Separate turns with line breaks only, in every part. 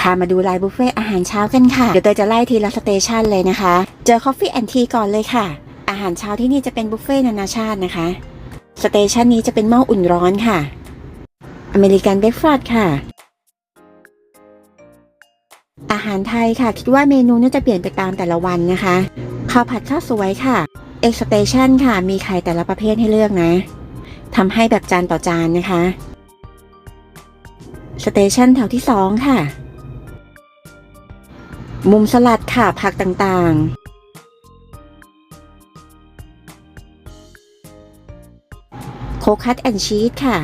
พามาดูไลน์บุฟเฟ่อาหารเช้ากันค่ะ เดี๋ยวเตยจะไล่ทีละสเตชันเลยนะคะ เจอ Coffee and Tea ก่อนเลยค่ะ อาหารเช้าที่นี่จะเป็นบุฟเฟ่นานาชาตินะคะ สเตชันนี้จะเป็นหม้ออุ่นร้อนค่ะ อเมริกันเบรคฟาสต์ค่ะ อาหารไทยค่ะ คิดว่าเมนูน่าจะเปลี่ยนไปตามแต่ละวันนะคะ ข้าวผัดข้าวสวยค่ะเอ็กสเตชันค่ะ มีไข่แต่ละประเภทให้เลือกนะทำให้แบบจานต่อจานนะคะสเตชันแถวที่สองค่ะ มุมสลัดค่ะผักต่างๆ โคคัตแอนชีสค่ะ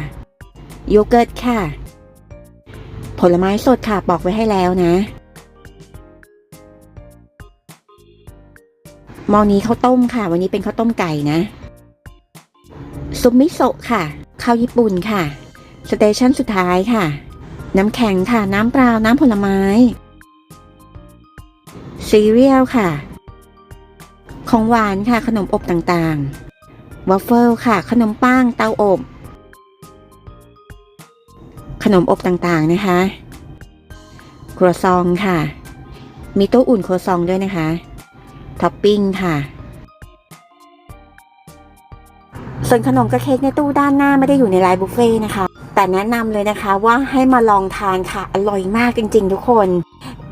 โยเกิร์ตค่ะ ผลไม้สดค่ะบอกไว้ให้แล้วนะ มอนี้ข้าวต้มค่ะ วันนี้เป็นข้าวต้มไก่นะซุปมิโซะค่ะ ข้าวญี่ปุ่นค่ะ สเตชันสุดท้ายค่ะ น้ำแข็งค่ะ น้ำเปล่า น้ำผลไม้ ซีเรียลค่ะ ของหวานค่ะขนมอบต่างๆ วอฟเฟิลค่ะ ขนมปังเตาอบ ขนมอบต่างๆนะคะ ครัวซองค่ะ มีโต๊ะอุ่นครัวซองด้วยนะคะ ท็อปปิ้งค่ะ ส่วนขนมกับเค้กในตู้ด้านหน้าไม่ได้อยู่ในไลน์บุฟเฟ่ต์นะคะ แต่แนะนำเลยนะคะว่าให้มาลองทานค่ะ อร่อยมากจริง ๆ ทุกคน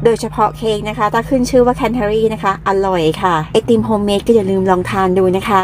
โดยเฉพาะเค้กนะคะ ถ้าขึ้นชื่อว่าแคนเทอรี่นะคะ อร่อยค่ะ ไอติมโฮมเมดก็อย่าลืมลองทานดูนะคะ